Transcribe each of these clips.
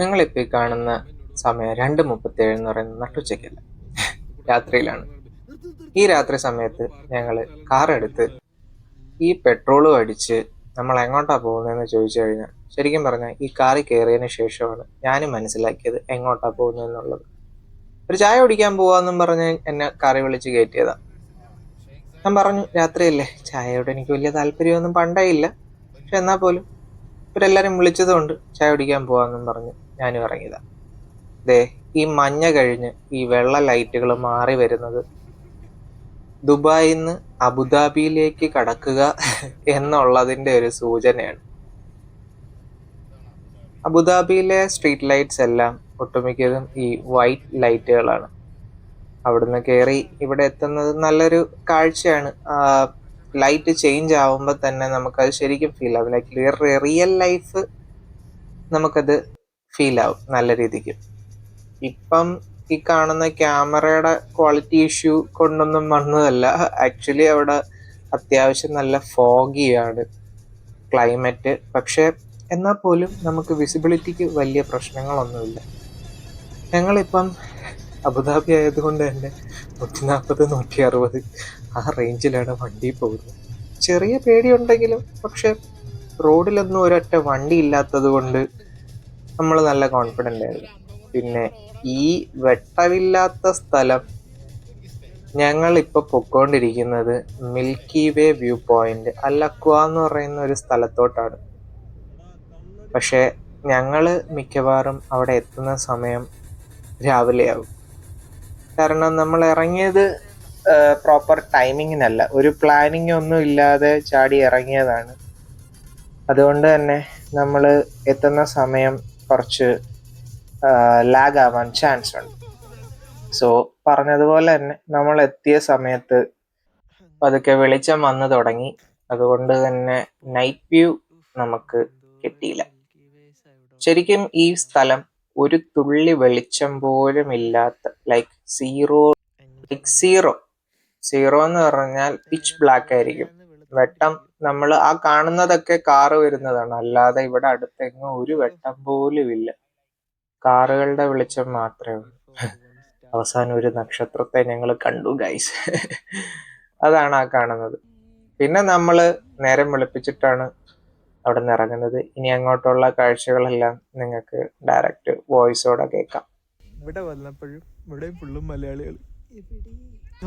നിങ്ങളിപ്പോൾ ഈ കാണുന്ന സമയം രണ്ട് മുപ്പത്തേഴ് എന്ന് പറയുന്നത് നട്ടുച്ചയ്ക്കല്ല രാത്രിയിലാണ്. ഈ രാത്രി സമയത്ത് ഞങ്ങൾ കാറെടുത്ത് ഈ പെട്രോളും അടിച്ച് നമ്മൾ എങ്ങോട്ടാണ് പോകുന്നതെന്ന് ചോദിച്ചു കഴിഞ്ഞാൽ ശരിക്കും പറഞ്ഞാൽ ഈ കാറിൽ കയറിയതിന് ശേഷമാണ് ഞാനും മനസ്സിലാക്കിയത് എങ്ങോട്ടാണ് പോകുന്നതെന്നുള്ളത്. ഒരു ചായ കുടിക്കാൻ പോവാന്നും പറഞ്ഞ് എന്നെ കാറി വിളിച്ച് കയറ്റിയതാ. ഞാൻ പറഞ്ഞു രാത്രിയല്ലേ ചായയോട് എനിക്ക് വലിയ താല്പര്യമൊന്നും പണ്ടേ ഇല്ല. പക്ഷെ എന്നാൽ പോലും ഇവരെല്ലാവരും വിളിച്ചതുകൊണ്ട് ചായ കുടിക്കാൻ പോവാന്നും പറഞ്ഞ്. ഞാനും ഇറങ്ങിയതാ ദേ ഈ മഞ്ഞ കഴിഞ്ഞ് ഈ വെള്ള ലൈറ്റുകൾ മാറി വരുന്നത് ദുബായിൽ നിന്ന് അബുദാബിയിലേക്ക് കടക്കുക എന്നുള്ളതിന്റെ ഒരു സൂചനയാണ്. അബുദാബിയിലെ സ്ട്രീറ്റ് ലൈറ്റ്സ് എല്ലാം ഒട്ടുമിക്കതും ഈ വൈറ്റ് ലൈറ്റുകളാണ്. അവിടുന്ന് കയറി ഇവിടെ എത്തുന്നത് നല്ലൊരു കാഴ്ചയാണ്. ലൈറ്റ് ചേഞ്ച് ആവുമ്പോൾ തന്നെ നമുക്കത് ശരിക്കും ഫീൽ ആവും. ലൈക്ക് റിയൽ ലൈഫ് നമുക്കത് ഫീൽ ആവും നല്ല രീതിക്ക്. ഇപ്പം ഈ കാണുന്ന ക്യാമറയുടെ ക്വാളിറ്റി ഇഷ്യൂ കൊണ്ടൊന്നും വന്നതല്ല. ആക്ച്വലി അവിടെ അത്യാവശ്യം നല്ല ഫോഗിയാണ് ക്ലൈമറ്റ്. പക്ഷേ എന്നാൽ പോലും നമുക്ക് വിസിബിലിറ്റിക്ക് വലിയ പ്രശ്നങ്ങളൊന്നുമില്ല. ഞങ്ങളിപ്പം അബുദാബി ആയതുകൊണ്ട് തന്നെ നൂറ്റി നാൽപ്പത് നൂറ്റി അറുപത് ആ റേഞ്ചിലാണ് വണ്ടി പോകുന്നത്. ചെറിയ പേടിയുണ്ടെങ്കിലും പക്ഷെ റോഡിലൊന്നും ഒരൊറ്റ വണ്ടി ഇല്ലാത്തത് കൊണ്ട് നമ്മൾ നല്ല കോൺഫിഡന്റ് ആയിരുന്നു. പിന്നെ ഈ വെട്ടമില്ലാത്ത സ്ഥലം ഞങ്ങൾ ഇപ്പോൾ പൊക്കോണ്ടിരിക്കുന്നത് മിൽക്കി വേ വ്യൂ പോയിന്റ് അല്ലക്വ എന്ന് പറയുന്ന ഒരു സ്ഥലത്തോട്ടാണ്. പക്ഷേ ഞങ്ങൾ മിക്കവാറും അവിടെ എത്തുന്ന സമയം രാവിലെയാവും കാരണം നമ്മൾ ഇറങ്ങിയത് പ്രോപ്പർ ടൈമിങ്ങിനല്ല ഒരു പ്ലാനിങ് ഒന്നും ഇല്ലാതെ ചാടി ഇറങ്ങിയതാണ്. അതുകൊണ്ട് തന്നെ നമ്മൾ എത്തുന്ന സമയം കുറച്ച് ലാഗ് ആവാൻ ചാൻസ് ഉണ്ട്. സോ പറഞ്ഞതുപോലെ തന്നെ നമ്മൾ എത്തിയ സമയത്ത് പതുക്കെ വെളിച്ചം വന്നു തുടങ്ങി. അതുകൊണ്ട് തന്നെ നൈറ്റ് വ്യൂ നമുക്ക് കിട്ടിയില്ല. ശരിക്കും ഈ സ്ഥലം ഒരു തുള്ളി വെളിച്ചം പോലും ഇല്ലാത്ത like zero like zero zero എന്ന് പറഞ്ഞാൽ പിച്ച് ബ്ലാക്ക് ആയിരിക്കും. വെട്ടം നമ്മൾ ആ കാണുന്നതൊക്കെ കാറ് വരുന്നതാണ്. അല്ലാതെ ഇവിടെ അടുത്തെങ്ങും ഒരു വെട്ടം പോലും ഇല്ല കാറുകളുടെ വെളിച്ചം മാത്രമേ ഉള്ളൂ. അവസാനം ഒരു നക്ഷത്രത്തെ ഞങ്ങൾ കണ്ടു ഗൈസ് അതാണ് ആ കാണുന്നത്. പിന്നെ നമ്മൾ നേരം വെളുപ്പിച്ചിട്ടാണ് അവിടെ നിന്ന് ഇറങ്ങുന്നത്. ഇനി അങ്ങോട്ടുള്ള കാഴ്ചകളെല്ലാം നിങ്ങൾക്ക് ഡയറക്റ്റ് വോയിസോടെ കേൾക്കാം. ഇവിടെ വന്നപ്പോഴും ഇവിടെയും ഫുള്ളും മലയാളികൾ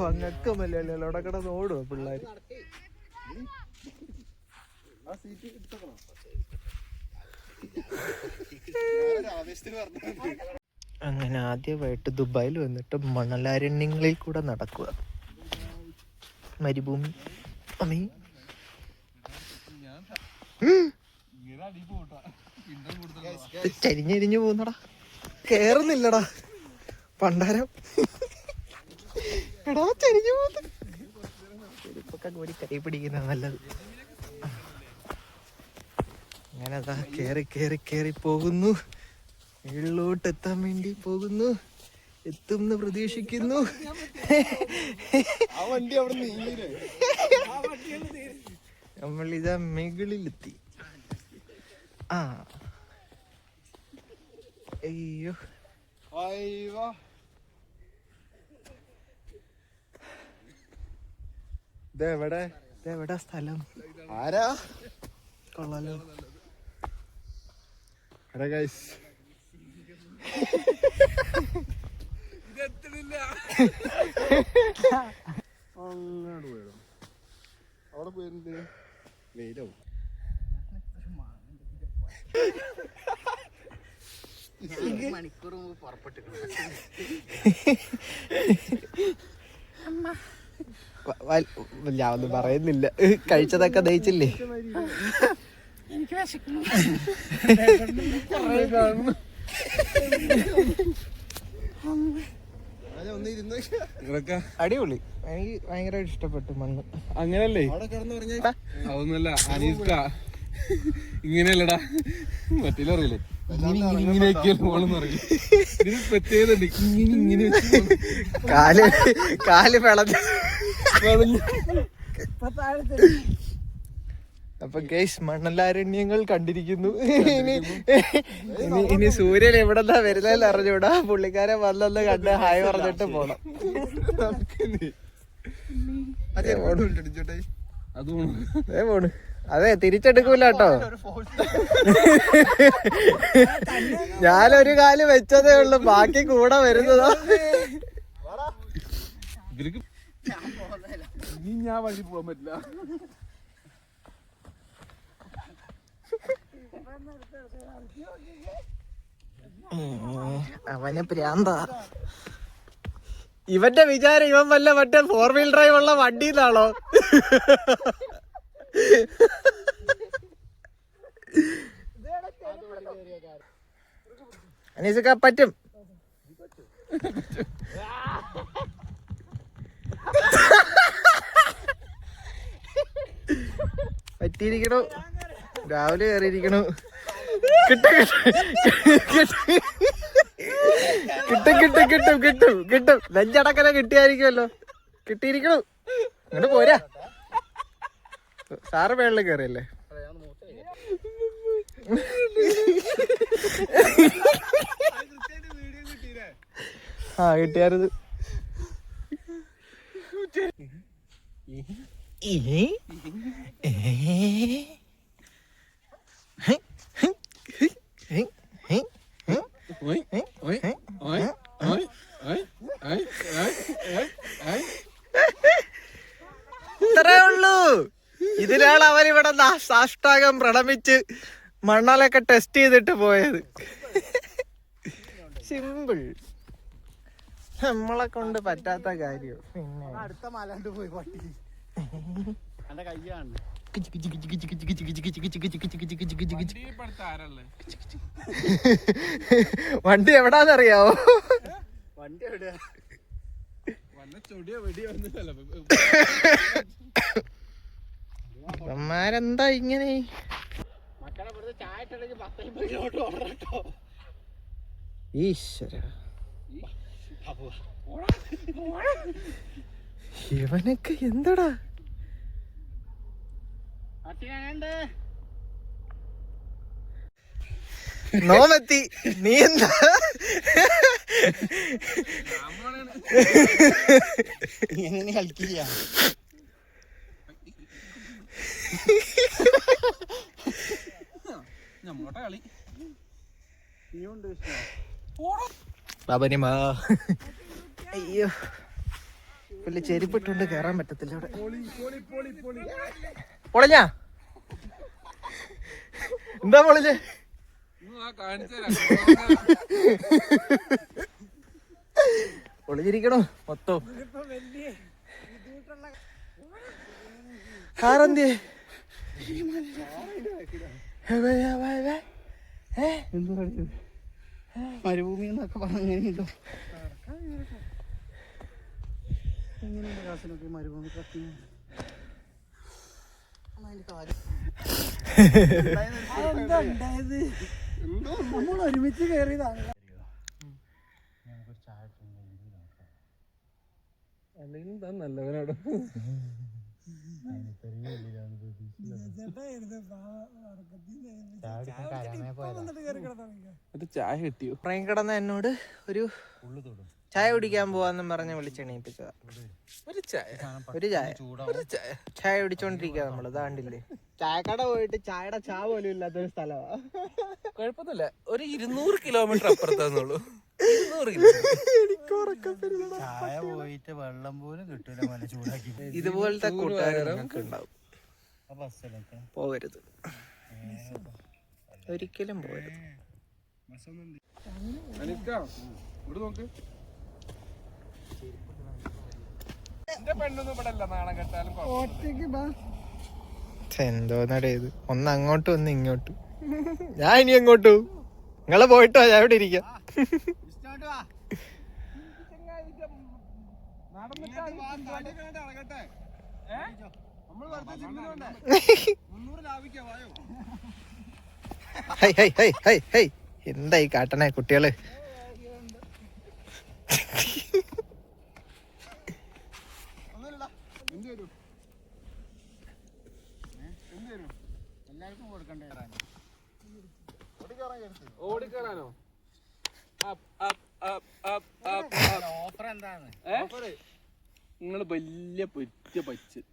അങ്ങൊക്കെ മലയാളികൾ അവിടെ കിടന്ന് ഓടുക അങ്ങനെ ആദ്യമായിട്ട് ദുബായിൽ വന്നിട്ട് മണലാരണ്യങ്ങളിൽ കൂടെ നടക്കുക. മരുഭൂമി. അമ്മീ. ചരിഞ്ഞരിഞ്ഞു പോകുന്നടാ. കേറുന്നില്ലടാ. പണ്ടാരം. എടാ ചരിഞ്ഞു പോകുന്നു. ചെരുപ്പൊക്കെ കൂടി കൈ പിടിക്കുന്ന നല്ലത്. അങ്ങനെ അതാ കേറി കേറി കേറി പോകുന്നു. ഉള്ളിലോട്ട് എത്താൻ വേണ്ടി പോകുന്നു. എത്തും എന്ന് പ്രതീക്ഷിക്കുന്നു നമ്മൾ ഇതാ മുകളിലെത്തി ആ അയ്യോ. ഇതെവിടെ? ഇതെവിടാ സ്ഥലം? ആരാ? കൊള്ളാലോ. എടാ ഗൈസ് അങ്ങോട്ട് പോയടോ. അവിടെ പോയിട്ട് വെയിലാവും മണിക്കൂർ മുമ്പ് പുറപ്പെട്ടിട്ടുണ്ട്. ഞാൻ ഒന്നും പറയുന്നില്ല. കഴിച്ചതൊക്കെ ദഹിച്ചില്ലേ? നിങ്ങളൊക്കെ അടിപൊളി. എനിക്ക് ഭയങ്കരമായിട്ട് ഇഷ്ടപ്പെട്ടു മണ്ണ്. അങ്ങനല്ലേ? അവിടെ കിടന്ന് പറഞ്ഞാ. അതൊന്നുമല്ല അനീസ്ക ഇങ്ങനെയല്ലടാ. മറ്റേ അറിയില്ലേ? അപ്പൊ ഗേസ് മണ്ണല്ലാരണ്യങ്ങൾ കണ്ടിരിക്കുന്നു. ഇനി ഇനി സൂര്യൻ എവിടെന്നാ വരുന്നതെന്ന് അറിഞ്ഞൂടാ പുള്ളിക്കാരെ വന്നൊന്ന് കണ്ട് ഹായ് പറഞ്ഞിട്ട് പോണം. അതെ പോണു. അതെ തിരിച്ചെടുക്കൂല കേട്ടോ. ഞാനൊരു കാൽ വെച്ചതേ ഉള്ളു ബാക്കി കൂടെ വരുന്നതോ. ഞാൻ വഴി പോവാൻ പറ്റില്ല. അവന് പ്രാന്ത. ഇവന്റെ വിചാരം ഇവൻ വല്ല മറ്റേ ഫോർ വീൽ ഡ്രൈവ് ഉള്ള വണ്ടിന്നാണോ? അനീസക്ക പറ്റും. പറ്റിയിരിക്കണു. രാവിലെ കയറിയിരിക്കണു. കിട്ടും കിട്ടും കിട്ടും കിട്ടും കിട്ടും കിട്ടും ലഞ്ചടക്കല കിട്ടിയായിരിക്കുമല്ലോ. കിട്ടിയിരിക്കണു. അങ്ങോട്ട് പോരാ. സാറ് മേളിൽ കയറിയല്ലേ ആ കിട്ടിയാരുത് ഏ അവൻ ഇവിടെ ദാ- പ്രണമിച്ച് മണ്ണാലൊക്കെ ടെസ്റ്റ് ചെയ്തിട്ട് പോയത് സിമ്പിൾ നമ്മളെ കൊണ്ട് പറ്റാത്ത കാര്യം പിന്നെ അടുത്ത മലാണ്ട് പോയി പട്ടി എന്റെ കയ്യാണ് വണ്ടി എവിടാന്നറിയാവോ വണ്ടി എവിടെയാ ചൊടിയോ വെടിയോ ഓർഡർ ഇങ്ങനെ? ഈശ്വര. ഇവനൊക്കെ എന്തടാ? നോമെത്തി നീ എന്താ? എങ്ങനെ കളിക്കില്ല? നമ്മോട്ടെ കളി ബാബനിമാ അയ്യോ. പുള്ളി ചെരുപ്പിട്ടുണ്ട് കേറാൻ പറ്റത്തില്ല ഇവിടെ പൊളിഞ്ഞ? എന്താ പൊളിഞ്ഞേ? പൊളിഞ്ഞിരിക്കണോ മൊത്തം. കാറന്തിയെ? മരുഭൂമി എന്നൊക്കെ പറഞ്ഞോ എങ്ങനെയുണ്ട് കാസിനൊക്കെ മരുഭൂമി കത്തി? നമ്മൾ ഒരുമിച്ച് കയറിയതാണ്. അല്ലെങ്കിൽ താൻ നല്ലവനാടോ അത് ചായ കിട്ടിയോ? ഉറങ്ങി കിടന്ന എന്നോട് ഒരു ചായ കുടിക്കാൻ പോവാന്നും പറഞ്ഞ വിളിച്ചെണീപ്പിച്ചതാ. ഒരു ചായ ഒരു ചായ ചായ. കുടിച്ചോണ്ടിരിക്കുക നമ്മൾ താണ്ടില്ലേ ചായക്കട പോയിട്ട് ചായയുടെ ചാ പോലും ഇല്ലാത്തൊരു സ്ഥലമാ കുഴപ്പമൊന്നുമില്ല. ഒരു ഇരുന്നൂറ് കിലോമീറ്റർ അപ്പുറത്താന്നുള്ളൂ ചായ പോയിട്ട് വെള്ളം പോലും കിട്ടൂല ഇതുപോലത്തെ കൂട്ടുകാരൊക്കെ നിങ്ങൾക്ക് ഉണ്ടാവും പോകരുത്. ഒരിക്കലും പോകരുത്. എന്തോന്നടേത്? ഒന്ന് അങ്ങോട്ടും ഒന്ന് ഇങ്ങോട്ടും. ഞാൻ ഇനി അങ്ങോട്ടും. നിങ്ങളെ പോയിട്ടോ? ഞാൻ ഇവിടെ ഇരിക്കാം. നടന്നിട്ട് എന്താ ഈ കാട്ടണേ കുട്ടികൾ? നിങ്ങൾ വല്യ എന്താണ് നിങ്ങൾ വലിയ പൊറ്റ പച്ച്.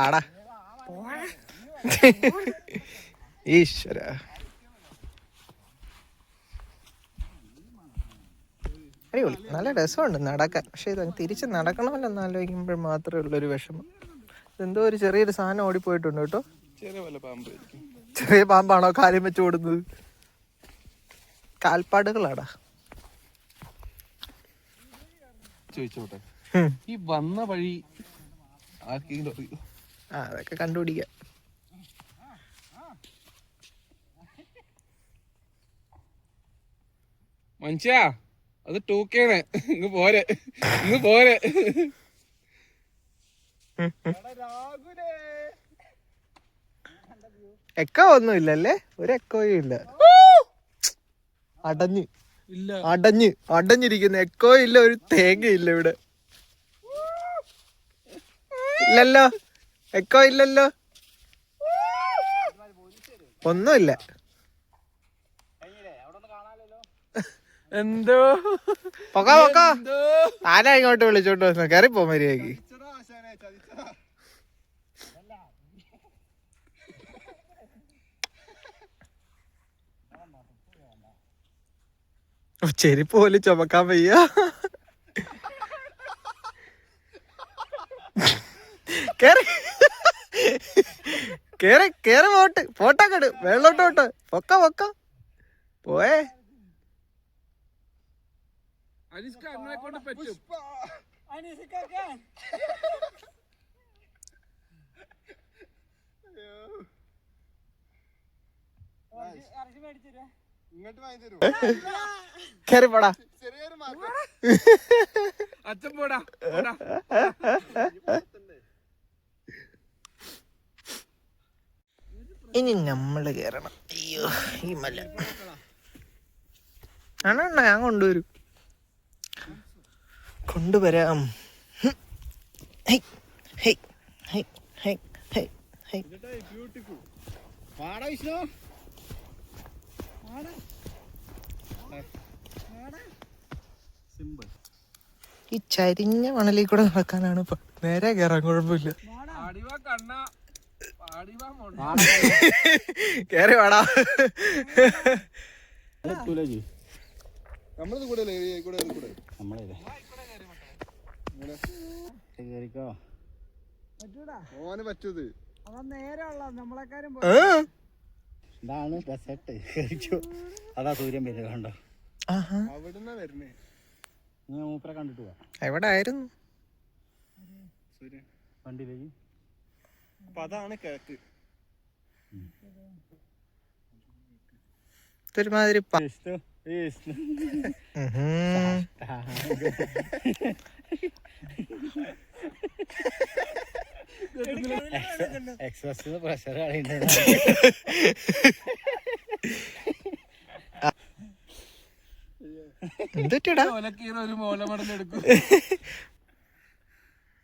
ആടാ. ഈശ്വര. അടിപൊളി. നല്ല രസമുണ്ട് നടക്കാൻ. പക്ഷെ ഇത് തിരിച്ച് നടക്കണമല്ലോ എന്ന് ആലോചിക്കുമ്പോൾ മാത്രമേ ഉള്ളൊരു വിഷമം. എന്തോ ഒരു ചെറിയൊരു സാധനം ഓടിപ്പോയിട്ടുണ്ട് കേട്ടോ. ചെറിയ പാമ്പാണോ കാര്യം വെച്ച് ഓടുന്നത്? കാൽപ്പാടുകളാടാ. ചോദിച്ചോട്ടെ. ഈ വന്ന വഴി ആർക്കെങ്കിലും അറിയോ? ആ അതൊക്കെ കണ്ടുപിടിക്കാം. മനുഷ്യാ അത് ടൂക്കേണ്. ഇങ്ങ് പോരെ. ഇങ്ങ് പോരെ. എക്കോ ഒന്നും ഇല്ലല്ലേ? ഒരു എക്കോയും ഇല്ല. അടഞ്ഞ്. ഇല്ല. അടഞ്ഞ്. അടഞ്ഞിരിക്കുന്ന. എക്കോ ഇല്ല ഒരു തേങ്ങ ഇല്ല ഇവിടെ. ഇല്ലല്ലോ? എക്കോ ഇല്ലല്ലോ. ഒന്നുമില്ല. എന്തോ? പൊക്കാ പൊക്കാ. ആരാ ഇങ്ങോട്ട് വിളിച്ചോണ്ട് വന്നു? കേറി പോ മര്യാദയ്ക്ക്. ശരി ചെരുപ്പ് പോലും ചുമക്കാൻ വയ്യ. കേറി. കേറി കേറി പോട്ട്. പോട്ടാ കട് വെള്ളോട്ട് പോട്ട് പൊക്ക പൊക്ക. പോയേ. അനിഷ്ക അങ്ങനെ കൊണ്ട് പറ്റും. കേറി പോടാ. അച്ഛൻ പോടാ ഇനി നമ്മൾ കേറണം. അയ്യോ ഈ മല. ആണോ ഞാൻ കൊണ്ടുവരും. കൊണ്ടുവരാം. ഈ ചരിഞ്ഞ മണലിൽ കൂടെ നടക്കാനാണ് നേരെ കയറാൻ കുഴപ്പമില്ല. കണ്ണ. കേറി വേടാ. നമ്മളത് കൂടെ കൂടെ കൂടെ. നമ്മളെ കേറിക്കോ. ഓന് പറ്റൂത്. ആ. ഇതാണ് ഡെസേർട്ട് കേറിക്കോ. അതാ സൂര്യൻ വരുന്നത് കണ്ടോ. അവിടുന്ന് വരുന്നേ മൂപ്പരെ കണ്ടിട്ട് പോവാ. എവിടെ ആയിരുന്നു സൂര്യൻ. വണ്ടിയിലേക്ക്. അപ്പൊ അതാണ് കിഴക്ക്. ഒരുമാതിരി. എക്സ്പ്രസ് പ്രഷർ ഒരു മോലമടലെടുക്കും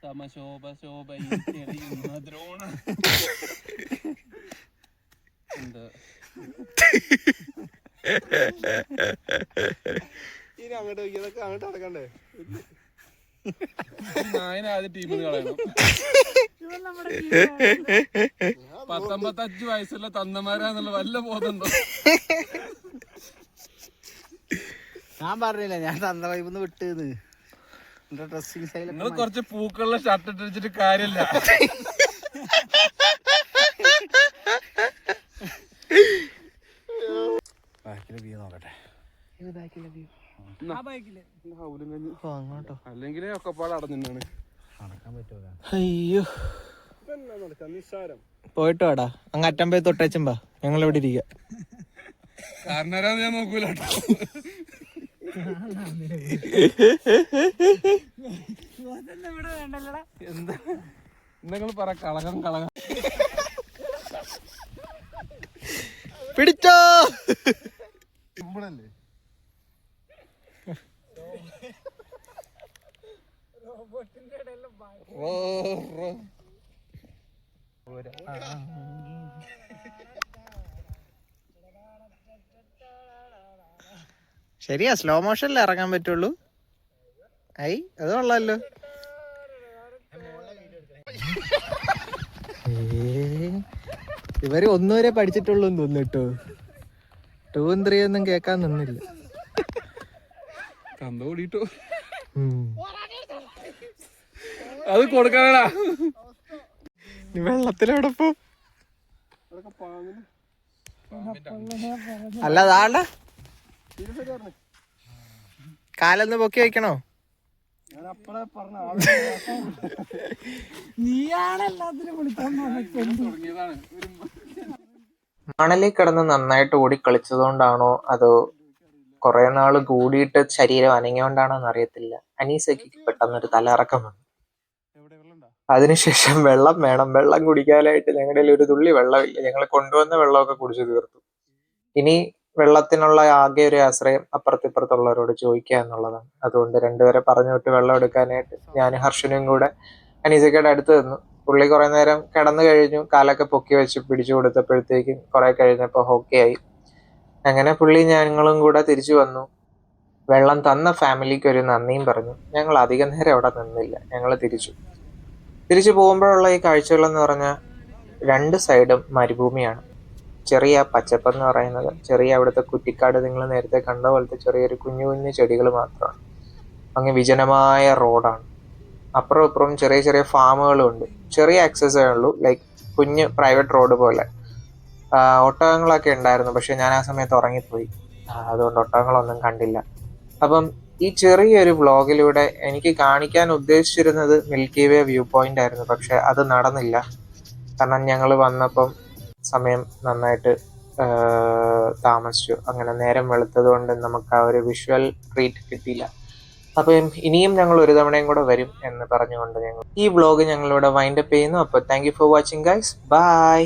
സമശോഭ ശോഭ ദ്രോണ എന്താ ഇനി അങ്ങോട്ട് ഇതൊക്കെ അങ്ങോട്ട് നടക്കണ്ടേ നായന ആദ്യം ടീമിൽ കളയണം പത്തൊമ്പത്തഞ്ച് വയസ്സുള്ള തന്നമാരാന്നുള്ള വല്ല ബോധമുണ്ടോ ഞാൻ പറഞ്ഞില്ല ഞാൻ തന്ന വൈബ് വിട്ടത് നിങ്ങൾ സ്റ്റൈലൊക്കെ കുറച്ച് പൂക്കളുള്ള ഷർട്ട് ഇട്ടിട്ട് കാര്യമില്ല. ബാക്കിലെ വ്യൂ നോക്കട്ടെ. ഓ, അങ്ങോട്ടോ. അല്ലെങ്കിൽ ഒക്കെ പാടെ അടഞ്ഞിട്ടാണ് നടക്കാൻ പറ്റുമോ അയ്യോ. തന്നെ നടക്കാം? നിസ്സാരം. പോയിട്ട് വാടാ. അങ്ങ് അറ്റം പോയി തൊട്ടേച്ചുമ്പാ ഞങ്ങൾ ഇവിടെ ഇരിക്കുക ഞാൻ നോക്കൂല. എന്താ നിങ്ങൾ പറ കളകം കളകം പിടിച്ചോ സിമ്പിളല്ലേ ശരിയാ സ്ലോ മോഷനിൽ ഇറങ്ങാൻ പറ്റുള്ളൂ. ഐ അത് കൊള്ളാലോ. ഇവർ ഇവർ ഒന്നുവരെ പഠിച്ചിട്ടുള്ളൂ എന്ന് തോന്നുന്നു കേട്ടോ. ടൂവും ത്രീ ഒന്നും കേക്കാൻ നിന്നില്ല. അത് കൊടുക്കാനാ. നീ വെള്ളത്തിലെവിടെ പോ? അല്ല താണ്ട കാലൊന്ന് പൊക്കി ഒരു മണലിൽ കിടന്ന് നന്നായിട്ട് ഓടി കളിച്ചതുകൊണ്ടാണോ അതോ കുറെ നാൾ കൂടിയിട്ട് ശരീരം അനങ്ങിയോണ്ടാണോ എന്നറിയത്തില്ല അനീസയ്ക്ക് പെട്ടെന്നൊരു തലയിറക്കം വന്നു. അതിനുശേഷം വെള്ളം വേണം. വെള്ളം കുടിക്കാനായിട്ട് ഞങ്ങളുടെ ഒരു തുള്ളി വെള്ളമില്ല. ഞങ്ങൾ കൊണ്ടുവന്ന വെള്ളമൊക്കെ കുടിച്ചു തീർത്തു. ഇനി വെള്ളത്തിനുള്ള ആകെ ഒരു ആശ്രയം അപ്പുറത്തിപ്പുറത്തുള്ളവരോട് ചോദിക്കുക എന്നുള്ളതാണ്. അതുകൊണ്ട് രണ്ടുപേരെ പറഞ്ഞു വിട്ട് വെള്ളം എടുക്കാനായിട്ട് ഞാൻ ഹർഷനും കൂടെ അനീസക്കയുടെ അടുത്ത് നിന്നു. പുള്ളി കുറെ നേരം കടന്നു കഴിഞ്ഞു. കാലൊക്കെ പൊക്കി വെച്ച് പിടിച്ചു കൊടുത്തപ്പോഴത്തേക്കും കുറെ കഴിഞ്ഞപ്പോൾ ഹോക്കി ആയി. അങ്ങനെ പുള്ളി ഞങ്ങളും കൂടെ തിരിച്ചു വന്നു. വെള്ളം തന്ന ഫാമിലിക്ക് ഒരു നന്ദിയും പറഞ്ഞു. ഞങ്ങൾ അധികം നേരം അവിടെ നിന്നില്ല. ഞങ്ങൾ തിരിച്ചു. തിരിച്ചു പോകുമ്പോഴുള്ള ഈ കാഴ്ചകളെന്ന് പറഞ്ഞാൽ രണ്ട് സൈഡും മരുഭൂമിയാണ്. ചെറിയ പച്ചപ്പെന്ന് പറയുന്നത്. ചെറിയ അവിടുത്തെ കുറ്റിക്കാട് നിങ്ങൾ നേരത്തെ കണ്ട പോലത്തെ ചെറിയൊരു കുഞ്ഞു കുഞ്ഞു ചെടികൾ മാത്രമാണ്. അങ്ങ് വിജനമായ റോഡാണ്. അപ്പുറം ഇപ്പുറം ചെറിയ ചെറിയ ഫാമുകളും ഉണ്ട് ചെറിയ ആക്സസേ ഉള്ളൂ. ലൈക്ക് കുഞ്ഞ് പ്രൈവറ്റ് റോഡ് പോലെ. ഒട്ടകങ്ങളൊക്കെ ഉണ്ടായിരുന്നു. പക്ഷെ ഞാൻ ആ സമയത്ത് ഉറങ്ങിപ്പോയി. അതുകൊണ്ട് ഒട്ടകങ്ങളൊന്നും കണ്ടില്ല. അപ്പം ഈ ചെറിയൊരു വ്ളോഗിലൂടെ എനിക്ക് കാണിക്കാൻ ഉദ്ദേശിച്ചിരുന്നത് മിൽക്കി വേ വ്യൂ പോയിന്റ് ആയിരുന്നു. പക്ഷെ അത് നടന്നില്ല. കാരണം ഞങ്ങൾ വന്നപ്പം സമയം നന്നായിട്ട് താമസിച്ചു. അങ്ങനെ നേരം വെളുത്തത് കൊണ്ട് നമുക്ക് ആ ഒരു വിഷ്വൽ ട്രീറ്റ് കിട്ടിയില്ല. അപ്പം ഇനിയും ഞങ്ങൾ ഒരു തവണയും കൂടെ വരും എന്ന് പറഞ്ഞുകൊണ്ട് ഞങ്ങൾ ഈ വ്ളോഗ് ഞങ്ങളിവിടെ വൈൻഡപ്പ് ചെയ്യുന്നു. അപ്പോൾ thank you for watching guys bye